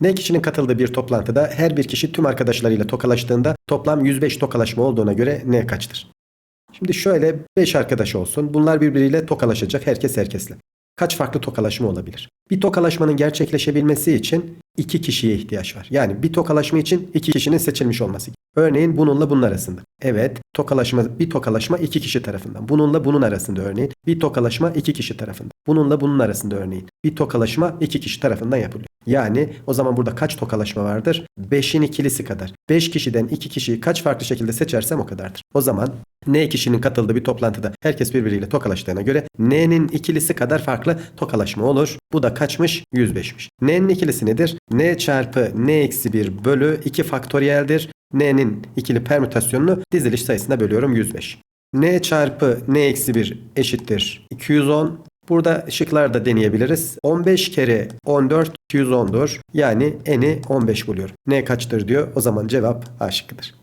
N kişinin katıldığı bir toplantıda her bir kişi tüm arkadaşlarıyla tokalaştığında toplam 105 tokalaşma olduğuna göre N kaçtır? Şimdi şöyle 5 arkadaş olsun. Bunlar birbiriyle tokalaşacak. Herkes herkesle. Kaç farklı tokalaşma olabilir? Bir tokalaşmanın gerçekleşebilmesi için iki kişiye ihtiyaç var. Yani bir tokalaşma için iki kişinin seçilmiş olması. Örneğin bununla bunun arasında. Evet, tokalaşma bir tokalaşma iki kişi tarafından. Bununla bunun arasında örneğin. Bir tokalaşma iki kişi tarafından. Bununla bunun arasında örneğin. Bir tokalaşma iki kişi tarafından yapılıyor. Yani o zaman burada kaç tokalaşma vardır? 5'in ikilisi kadar. 5 kişiden 2 kişiyi kaç farklı şekilde seçersem o kadardır. O zaman N kişinin katıldığı bir toplantıda herkes birbiriyle tokalaştığına göre N'nin ikilisi kadar farklı tokalaşma olur. Bu da kaçmış? 105'miş. N'nin ikilisi nedir? N çarpı N eksi 1 bölü 2 faktöriyeldir. N'nin ikili permütasyonunu diziliş sayısına bölüyorum 105. N çarpı N eksi 1 eşittir 210. Burada şıklar da deneyebiliriz. 15 kere 14 210'dur. Yani N'i 15 buluyorum. N kaçtır diyor. O zaman cevap A şıkkıdır.